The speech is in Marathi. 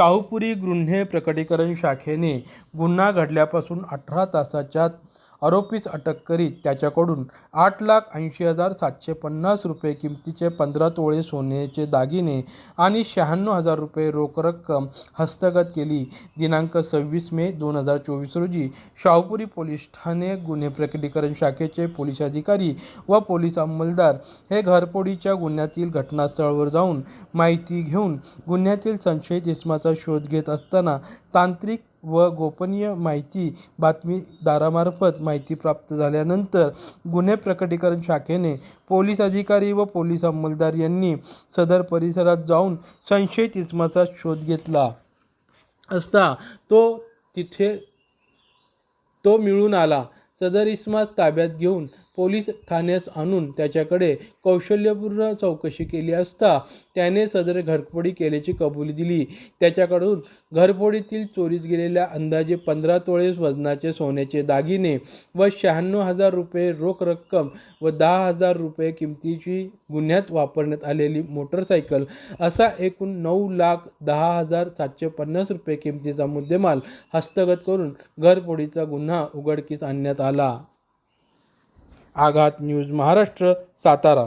शाहूपुरी गुन्हे प्रकटीकरण शाखेने गुन्हा घडल्यापासून अठरा तासाच्या आरोपीस अटक करीत त्याच्याकडून आठ लाख ऐंशी हजार सातशे पन्नास रुपये किमतीचे पंधरा तोळे सोन्याचे दागिने आणि शहाण्णव हजार रुपये रोख रक्कम हस्तगत केली. दिनांक सव्वीस मे दोन हजार चोवीस रोजी शाहूपुरी पोलीस ठाणे गुन्हे प्रकटीकरण शाखेचे पोलीस अधिकारी व पोलीस अंमलदार हे घरपोडीच्या गुन्ह्यातील घटनास्थळावर जाऊन माहिती घेऊन गुन्ह्यातील संशयित इसमाचा शोध घेत असताना तांत्रिक व गोपनीय माहिती बातमीदारामार्फत माहिती प्राप्त झाल्यानंतर गुन्हे प्रकटीकरण शाखेने पोलीस अधिकारी व पोलीस अंमलदार यांनी सदर परिसरात जाऊन संशयित इसमाचा शोध घेतला. असता तो तिथे तो मिळून आला. सदर इस्मास ताब्यात घेऊन पोलीस ठाण्यास आणून त्याच्याकडे कौशल्यपूर्ण चौकशी केली असता त्याने सदर घरफोडी केल्याची कबुली दिली. त्याच्याकडून घरफोडीतील चोरीस गेलेल्या अंदाजे पंधरा तोळे वजनाचे सोन्याचे दागिने व शहाण्णव हजार रुपये रोख रक्कम व दहा हजार रुपये किमतीची गुन्ह्यात वापरण्यात आलेली मोटरसायकल असा एकूण नऊ लाख दहा हजार सातशे पन्नास रुपये किमतीचा मुद्देमाल हस्तगत करून घरफोडीचा गुन्हा उघडकीस आणण्यात आला. आघात न्यूज महाराष्ट्र सातारा.